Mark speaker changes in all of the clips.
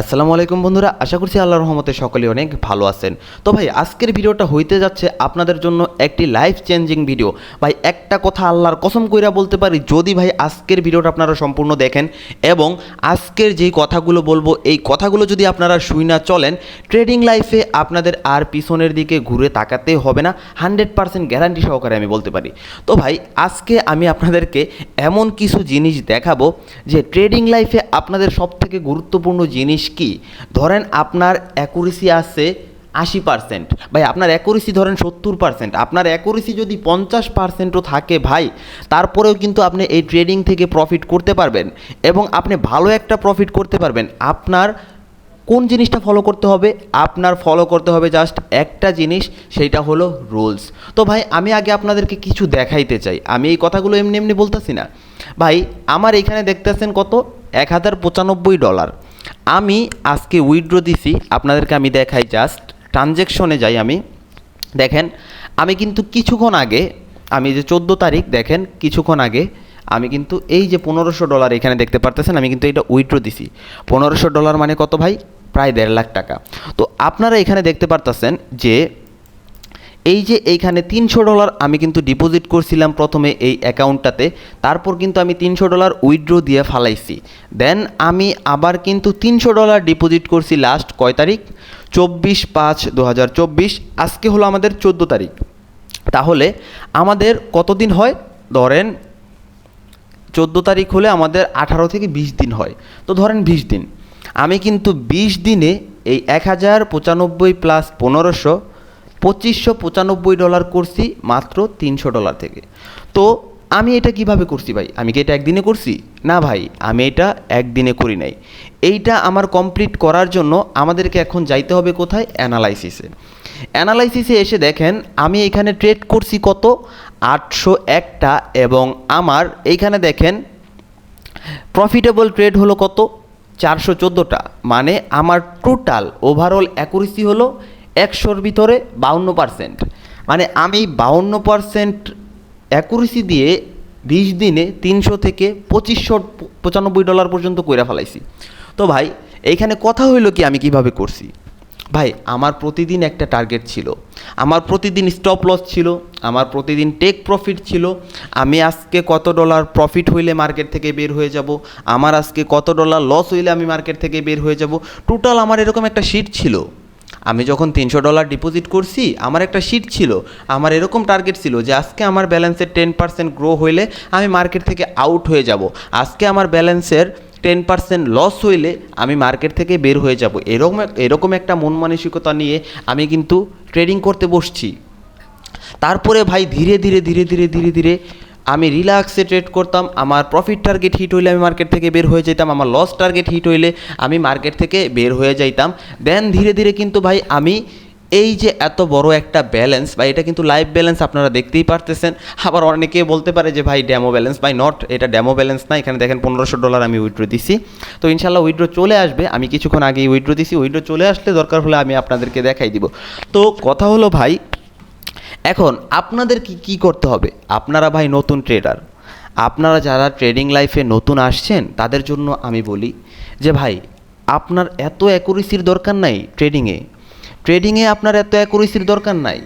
Speaker 1: আসসালামু আলাইকুম বন্ধুরা, আশা করছি আল্লাহ রহমতে সকলে অনেক ভালো আছেন। তো ভাই, আজকের ভিডিওটা হইতে যাচ্ছে আপনাদের জন্য একটি লাইফ চেঞ্জিং ভিডিও ভাই, একটা কথা আল্লাহর কসম কইরা বলতে পারি, যদি ভাই আজকের ভিডিওটা আপনারা সম্পূর্ণ দেখেন এবং আজকের যেই কথাগুলো বলব, এই কথাগুলো যদি আপনারা শুই না চলেন ট্রেডিং লাইফে আপনাদের আর পিছনের দিকে ঘুরে তাকাতে হবে না হান্ড্রেড পার্সেন্ট গ্যারান্টি সহকারে আমি বলতে পারি। তো ভাই, আজকে আমি আপনাদেরকে এমন কিছু জিনিস দেখাবো, যে ট্রেডিং লাইফে আপনাদের সবথেকে গুরুত্বপূর্ণ জিনিস কি? ধরেন আপনার অ্যাকুরেসি আছে আশি পার্সেন্ট ভাই, আপনার অ্যাকুরেসি ধরেন সত্তর পার্সেন্ট আপনার অ্যাকুরেসি যদি পঞ্চাশ পার্সেন্টও থাকে ভাই, তারপরেও কিন্তু আপনি এই ট্রেডিং থেকে প্রফিট করতে পারবেন এবং আপনি ভালো একটা প্রফিট করতে পারবেন। আপনার কোন জিনিসটা ফলো করতে হবে? আপনার ফলো করতে হবে জাস্ট একটা জিনিস সেইটা হলো রুলস তো ভাই, আমি আগে আপনাদেরকে কিছু দেখাইতে চাই। আমি এই কথাগুলো এমনি এমনি বলতেছি না। ভাই, আমার এখানে দেখতেছেন কত? এক হাজার পঁচানব্বই ডলার আমি আজকে উইড্রো দিছি, আপনাদেরকে আমি দেখাই জাস্ট ট্রানজ্যাকশনে যাই আমি। দেখেন, আমি কিন্তু কিছুক্ষণ আগে, আমি যে চোদ্দ তারিখ, দেখেন, কিছুক্ষণ আগে আমি কিন্তু এই যে পনেরোশো ডলার এখানে দেখতে পারতেছেন, আমি কিন্তু এটা উইড্রো দিছি। পনেরোশো ডলার মানে কত ভাই? প্রায় দেড় লাখ টাকা। তো আপনারা এখানে দেখতে পারতেছেন যে এই যে এইখানে তিনশো ডলার আমি কিন্তু ডিপোজিট করছিলাম প্রথমে এই অ্যাকাউন্টটাতে তারপর কিন্তু আমি তিনশো ডলার উইথড্র দিয়ে ফালাইছি। দেন আমি আবার কিন্তু তিনশো ডলার ডিপোজিট করছি লাস্ট কয় তারিখ? চব্বিশ পাঁচ দু আজকে হলো আমাদের চোদ্দ তারিখ। তাহলে আমাদের কতদিন হয়? ধরেন চোদ্দ তারিখ হলে আমাদের আঠারো থেকে বিশ দিন হয়। তো ধরেন বিশ দিন। আমি কিন্তু বিশ দিনে এই এক হাজার পঁচানব্বই প্লাস পনেরোশো পঁচিশশো পঁচানব্বই ডলার করছি মাত্র তিনশো ডলার থেকে। তো আমি এটা কীভাবে করছি ভাই? আমি কি এটা একদিনে করছি? না ভাই, আমি এটা একদিনে করি নাই। এইটা আমার কমপ্লিট করার জন্য আমাদেরকে এখন যাইতে হবে কোথায়? অ্যানালাইসিসে অ্যানালাইসিসে এসে দেখেন, আমি এখানে ট্রেড করছি কত? আটশো একটা এবং আমার এইখানে দেখেন প্রফিটেবল ট্রেড হলো কত? চারশো চোদ্দোটা। মানে আমার টোটাল ওভারঅল অ্যাকুরেসি হলো একশোর ভিতরে বাউন্ন পার্সেন্ট মানে আমি বাউন্ন পার্সেন্ট অ্যাকুরেসি দিয়ে বিশ দিনে তিনশো থেকে পঁচিশশো পঁচানব্বই ডলার পর্যন্ত কইরা ফেলাইছি। তো ভাই, এইখানে কথা হইল কি আমি কীভাবে করছি? ভাই, আমার প্রতিদিন একটা টার্গেট ছিল। আমার প্রতিদিন স্টপ লস ছিল, আমার প্রতিদিন টেক প্রফিট ছিল। আমি আজকে কত ডলার প্রফিট হইলে মার্কেট থেকে বের হয়ে যাব? আমার আজকে কত ডলার লস হইলে আমি মার্কেট থেকে বের হয়ে যাব? টোটাল আমার এরকম একটা শিট ছিল। আমি যখন তিনশো ডলার ডিপোজিট করছি, আমার একটা শিট ছিল, আমার এরকম টার্গেট ছিল যে আজকে আমার ব্যালেন্সের টেন পার্সেন্ট গ্রো হইলে আমি মার্কেট থেকে আউট হয়ে যাব। আজকে আমার ব্যালেন্সের টেন পার্সেন্ট লস হইলে আমি মার্কেট থেকে বের হয়ে যাব। এরকম এরকম একটা মন মানসিকতা নিয়ে আমি কিন্তু ট্রেডিং করতে বসছি। তারপরে ভাই ধীরে ধীরে ধীরে ধীরে ধীরে ধীরে আমি রিল্যাক্সে ট্রেড করতাম, আমার প্রফিট টার্গেট হিট হইলে আমি মার্কেট থেকে বের হয়ে যেতাম আমার লস টার্গেট হিট হইলে আমি মার্কেট থেকে বের হয়ে যাইতাম। দেন ধীরে ধীরে কিন্তু ভাই আমি এই যে এত বড় একটা ব্যালেন্স বা এটা কিন্তু লাইভ ব্যালেন্স আপনারা দেখতেই পারতেছেন। আবার অনেকে বলতে পারে যে ভাই ড্যামো ব্যালেন্স বাই নট এটা ড্যামো ব্যালেন্স না, এখানে দেখেন পনেরোশো ডলার আমি উইড্রো দিছি। তো ইনশাল্লাহ উইড্রো চলে আসবে, আমি কিছুক্ষণ আগেই উইথড্র দিছি উইড্রো চলে আসলে দরকার হলে আমি আপনাদেরকে দেখাই দিব। তো কথা হলো ভাই এখন আপনাদের কি কী করতে হবে? আপনারা ভাই নতুন ট্রেডার আপনারা যারা ট্রেডিং লাইফে নতুন আসছেন, তাদের জন্য আমি বলি যে ভাই, আপনার এত অ্যাকুরেসির দরকার নাই ট্রেডিংয়ে ট্রেডিংয়ে আপনার এত অ্যাকুরেসির দরকার নাই।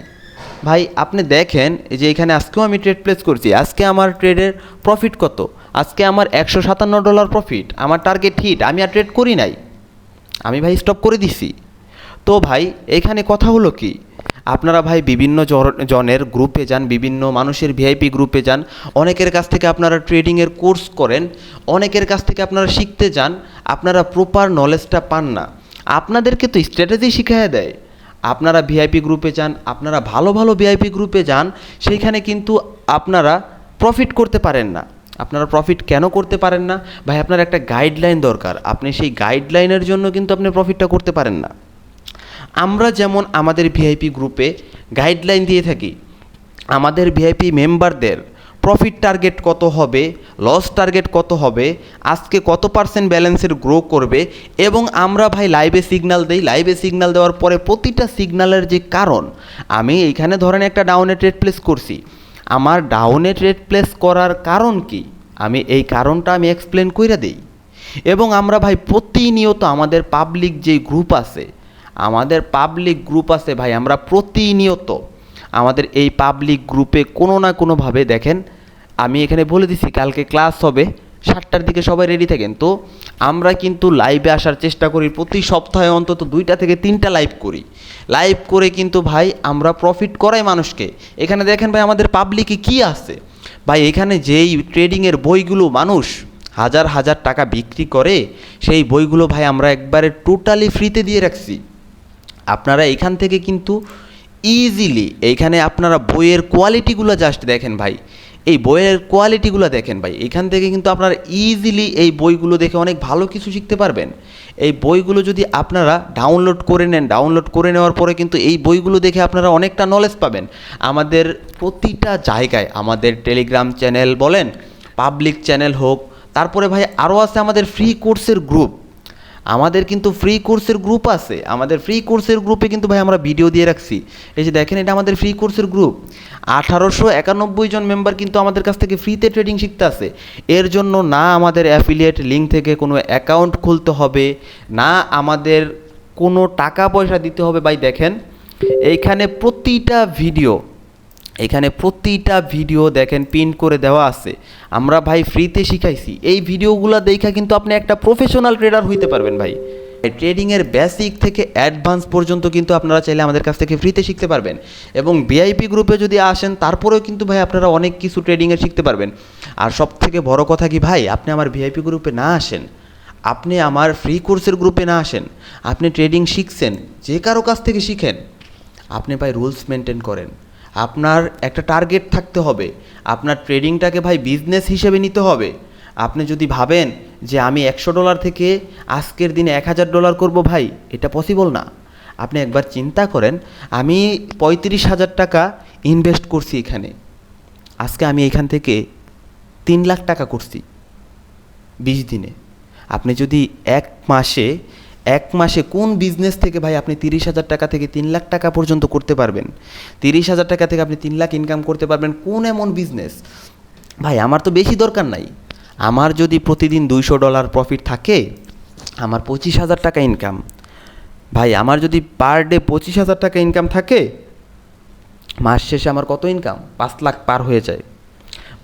Speaker 1: ভাই, আপনি দেখেন যে এখানে আজকেও আমি ট্রেড প্লেস করছি। আজকে আমার ট্রেডের প্রফিট কত? আজকে আমার একশো সাতান্ন ডলার প্রফিট আমার টার্গেট হিট আমি আর ট্রেড করি নাই। আমি ভাই স্টপ করে দিছি। তো ভাই, এখানে কথা হলো কি? আপনারা ভাই বিভিন্ন জন- জনের গ্রুপে যান, বিভিন্ন মানুষের ভিআইপি গ্রুপে যান, অনেকের কাছ থেকে আপনারা ট্রেডিংয়ের কোর্স করেন, অনেকের কাছ থেকে আপনারা শিখতে যান, আপনারা প্রপার নলেজটা পান না। আপনাদেরকে তো স্ট্র্যাটেজি শিখাইয়া দেয়। আপনারা ভিআইপি গ্রুপে যান, আপনারা ভালো ভালো ভিআইপি গ্রুপে যান, সেইখানে কিন্তু আপনারা প্রফিট করতে পারেন না। আপনারা প্রফিট কেন করতে পারেন না? ভাই, আপনার একটা গাইডলাইন দরকার। আপনি সেই গাইডলাইনের জন্য কিন্তু আপনি প্রফিটটা করতে পারেন না। আমরা যেমন আমাদের ভিআইপি গ্রুপে গাইডলাইন দিয়ে থাকি, আমাদের ভিআইপি মেম্বারদের প্রফিট টার্গেট কত হবে লস টার্গেট কত হবে, আজকে কত পার্সেন্ট ব্যালেন্সের গ্রো করবে এবং আমরা ভাই লাইভে সিগনাল দেই লাইভে সিগনাল দেওয়ার পরে প্রতিটা সিগন্যালের যে কারণ, আমি এইখানে ধরেন একটা ডাউনে ট্রেড প্লেস করছি। আমার ডাউনে ট্রেড প্লেস করার কারণ কি? আমি এই কারণটা আমি এক্সপ্লেন কইরা দেই। এবং আমরা ভাই প্রতিনিয়ত আমাদের পাবলিক যে গ্রুপ আছে আমাদের পাবলিক গ্রুপ আছে ভাই, আমরা প্রতিনিয়ত আমাদের এই পাবলিক গ্রুপে কোনো না কোনোভাবে দেখেন, আমি এখানে বলে দিছি, কালকে ক্লাস হবে, সাতটার দিকে সবাই রেডি থাকেন। তো আমরা কিন্তু লাইভে আসার চেষ্টা করি, প্রতি সপ্তাহে অন্তত দুইটা থেকে তিনটা লাইভ করি। লাইভ করে কিন্তু ভাই, আমরা প্রফিট করাই মানুষকে। এখানে দেখেন ভাই, আমাদের পাবলিকে কি আছে? ভাই, এখানে যেই ট্রেডিংয়ের বইগুলো মানুষ হাজার হাজার টাকা বিক্রি করে, সেই বইগুলো ভাই, আমরা একবারে টোটালি ফ্রিতে দিয়ে রাখছি। আপনারা এখান থেকে কিন্তু ইজিলি এইখানে আপনারা বইয়ের কোয়ালিটিগুলো জাস্ট দেখেন ভাই। এই বইয়ের কোয়ালিটিগুলো দেখেন ভাই। এখান থেকে কিন্তু আপনারা ইজিলি এই বইগুলো দেখে অনেক ভালো কিছু শিখতে পারবেন। এই বইগুলো যদি আপনারা ডাউনলোড করে নেন ডাউনলোড করে নেওয়ার পরে কিন্তু এই বইগুলো দেখে আপনারা অনেকটা নলেজ পাবেন। আমাদের প্রতিটা জায়গায়, আমাদের টেলিগ্রাম চ্যানেল বলেন পাবলিক চ্যানেল হোক, তারপরে ভাই আরও আছে আমাদের ফ্রি কোর্সের গ্রুপ আমাদের কিন্তু ফ্রি কোর্সের গ্রুপ আছে। আমাদের ফ্রি কোর্সের গ্রুপে কিন্তু ভাই আমরা ভিডিও দিয়ে রাখছি। এই যে দেখেন, এটা আমাদের ফ্রি কোর্সের গ্রুপ আঠারোশো একানব্বই জন মেম্বার কিন্তু আমাদের কাছ থেকে ফ্রিতে ট্রেডিং শিখতে আছে এর জন্য না আমাদের অ্যাফিলিয়েট লিঙ্ক থেকে কোনো অ্যাকাউন্ট খুলতে হবে, না আমাদের কোনো টাকা পয়সা দিতে হবে। ভাই দেখেন, এইখানে প্রতিটা ভিডিও এখানে প্রতিটা ভিডিও দেখেন পিন করে দেওয়া আছে। আমরা ভাই ফ্রিতে শিখাইছি। এই ভিডিওগুলো দেখা কিন্তু আপনি একটা প্রফেশনাল ট্রেডার হইতে পারবেন ভাই। ট্রেডিংয়ের বেসিক থেকে অ্যাডভান্স পর্যন্ত কিন্তু আপনারা চাইলে আমাদের কাছ থেকে ফ্রিতে শিখতে পারবেন। এবং ভিআইপি গ্রুপে যদি আসেন, তারপরেও কিন্তু ভাই আপনারা অনেক কিছু ট্রেডিংয়ের শিখতে পারবেন। আর সব থেকে বড় কথা কি ভাই, আপনি আমার ভিআইপি গ্রুপে না আসেন, আপনি আমার ফ্রি কোর্সের গ্রুপে না আসেন, আপনি ট্রেডিং শিখছেন, যে কারও কাছ থেকে শিখেন, আপনি ভাই রুলস মেনটেন করেন। আপনার একটা টার্গেট থাকতে হবে। আপনার ট্রেডিংটাকে ভাই বিজনেস হিসেবে নিতে হবে। আপনি যদি ভাবেন যে আমি একশো ডলার থেকে আজকের দিনে এক হাজার ডলার করব ভাই, এটা পসিবল না। আপনি একবার চিন্তা করেন, আমি পঁয়ত্রিশ হাজার টাকা ইনভেস্ট করছি এখানে। আজকে আমি এখান থেকে তিন লাখ টাকা করছি। বিশ দিনে। আপনি যদি এক মাসে এক মাসে কোন বিজনেস থেকে ভাই আপনি তিরিশ হাজার টাকা থেকে তিন লাখ টাকা পর্যন্ত করতে পারবেন? তিরিশ হাজার টাকা থেকে আপনি তিন লাখ ইনকাম করতে পারবেন কোন এমন বিজনেস ভাই, আমার তো বেশি দরকার নাই। আমার যদি প্রতিদিন দুইশো ডলার প্রফিট থাকে, আমার পঁচিশ হাজার টাকা ইনকাম ভাই, আমার যদি পার ডে পঁচিশ হাজার টাকা ইনকাম থাকে, মাস শেষে আমার কত ইনকাম পাঁচ লাখ পার হয়ে যায়।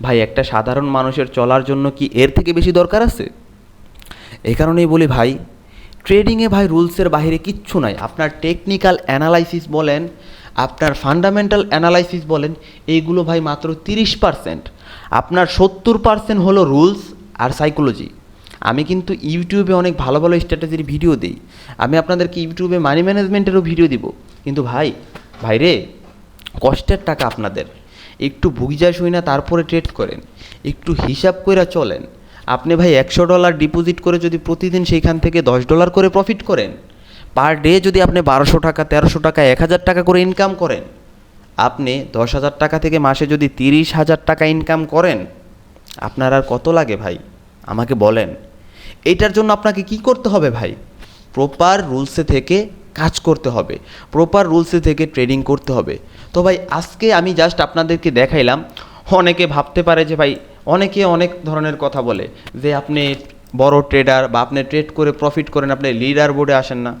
Speaker 1: ভাই, একটা সাধারণ মানুষের চলার জন্য কি এর থেকে বেশি দরকার আছে? এই কারণেই বলি ভাই ট্রেডিংয়ে ভাই রুলসের বাইরে কিচ্ছু নাই। আপনার টেকনিক্যাল অ্যানালাইসিস বলেন, আপনার ফান্ডামেন্টাল অ্যানালাইসিস বলেন এইগুলো ভাই মাত্র তিরিশ পার্সেন্ট আপনার সত্তর পার্সেন্ট হলো রুলস আর সাইকোলজি আমি কিন্তু ইউটিউবে অনেক ভালো ভালো স্ট্র্যাটেজির ভিডিও দিই। আমি আপনাদেরকে ইউটিউবে মানি ম্যানেজমেন্টেরও ভিডিও দিব। কিন্তু ভাই ভাইরে কষ্টের টাকা আপনাদের। একটু বুঝা শুই না তারপরে ট্রেড করেন। একটু হিসাব করে চলেন। আপনি ভাই একশো ডলার ডিপোজিট করে যদি প্রতিদিন সেইখান থেকে দশ ডলার করে প্রফিট করেন পার ডে যদি আপনি বারোশো টাকা, তেরোশো টাকা, এক হাজার টাকা করে ইনকাম করেন, আপনি দশ হাজার টাকা থেকে মাসে যদি তিরিশ হাজার টাকা ইনকাম করেন, আপনার আর কত লাগে ভাই? আমাকে বলেন। এইটার জন্য আপনাকে কি করতে হবে ভাই? প্রপার রুলসে থেকে কাজ করতে হবে। প্রপার রুলসে থেকে ট্রেডিং করতে হবে। তো ভাই, আজকে আমি জাস্ট আপনাদেরকে দেখাইলাম। অনেকে ভাবতে পারে যে ভাই অনেকে অনেক ধরনের কথা বলে যে আপনি বড় ট্রেডার বা আপনি ট্রেড করে প্রফিট করেন, আপনি লিডার বোর্ডে আসেন না।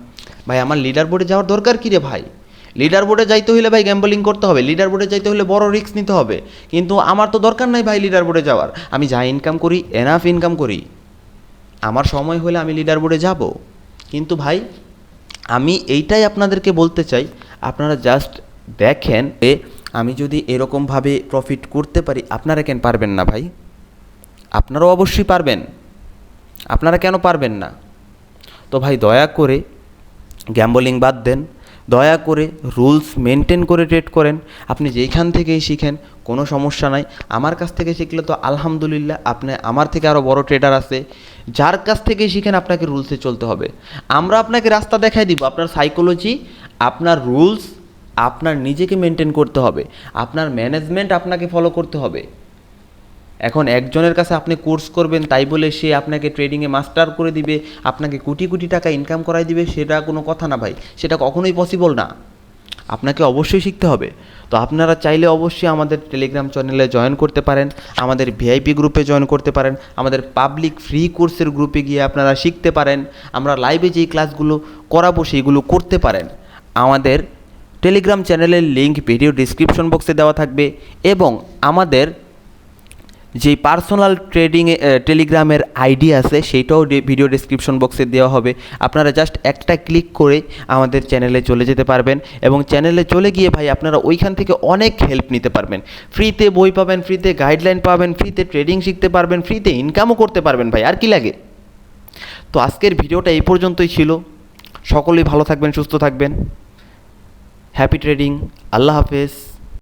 Speaker 1: ভাই, আমার লিডার বোর্ডে যাওয়ার দরকার কী রে ভাই? লিডার বোর্ডে যাইতে হলে ভাই গ্যাম্বলিং করতে হবে লিডার বোর্ডে যাইতে হলে বড় রিস্ক নিতে হবে। কিন্তু আমার তো দরকার নাই ভাই লিডার বোর্ডে যাওয়ার। আমি যা ইনকাম করি এনাফ ইনকাম করি। আমার সময় হলে আমি লিডার বোর্ডে যাব। কিন্তু ভাই, আমি এইটাই আপনাদেরকে বলতে চাই, আপনারা জাস্ট দেখেন আমি যদি এরকমভাবে প্রফিট করতে পারি, আপনারা কেন পারবেন না ভাই? আপনারাও অবশ্যই পারবেন। আপনারা কেন পারবেন না? তো ভাই দয়া করে গ্যাম্বলিং বাদ দেন। দয়া করে রুলস মেনটেন করে ট্রেড করেন। আপনি যেইখান থেকেই শিখেন, কোনো সমস্যা নাই। আমার কাছ থেকে শিখলে তো আলহামদুলিল্লাহ, আপনি আমার থেকে আরও বড় ট্রেডার আছে। যার কাছ থেকেই শিখেন, আপনাকে রুলসে চলতে হবে। আমরা আপনাকে রাস্তা দেখাই দিব, আপনার সাইকোলজি আপনার রুলস আপনার নিজেকে মেনটেন করতে হবে। আপনার ম্যানেজমেন্ট আপনাকে ফলো করতে হবে। এখন একজনের কাছে আপনি কোর্স করবেন, তাই বলে সে আপনাকে ট্রেডিংয়ে মাস্টার করে দিবে, আপনাকে কোটি কোটি টাকা ইনকাম করাই দিবে, সেটা কোনো কথা না ভাই। সেটা কখনোই পসিবল না। আপনাকে অবশ্যই শিখতে হবে। তো আপনারা চাইলে অবশ্যই আমাদের টেলিগ্রাম চ্যানেলে জয়েন করতে পারেন, আমাদের ভিআইপি গ্রুপে জয়েন করতে পারেন, আমাদের পাবলিক ফ্রি কোর্সের গ্রুপে গিয়ে আপনারা শিখতে পারেন, আমরা লাইভে যেই ক্লাসগুলো করাবো, সেইগুলো করতে পারেন। আমাদের টেলিগ্রাম চ্যানেলের লিঙ্ক ভিডিও ডিসক্রিপশন বক্সে দেওয়া থাকবে এবং আমাদের যেই পার্সোনাল ট্রেডিং টেলিগ্রামের আইডি আছে সেইটাও ভিডিও ডিসক্রিপশন বক্সে দেওয়া হবে। আপনারা জাস্ট একটা ক্লিক করে আমাদের চ্যানেলে চলে যেতে পারবেন এবং চ্যানেলে চলে গিয়ে ভাই আপনারা ওইখান থেকে অনেক হেল্প নিতে পারবেন। ফ্রিতে বই পাবেন, ফ্রিতে গাইডলাইন পাবেন, ফ্রিতে ট্রেডিং শিখতে পারবেন, ফ্রিতে ইনকামও করতে পারবেন ভাই, আর কি লাগে? তো আজকের ভিডিওটা এই পর্যন্তই ছিল। সকলেই ভালো থাকবেন, সুস্থ থাকবেন। হ্যাপি ট্রেডিং আল্লাহ হাফেজ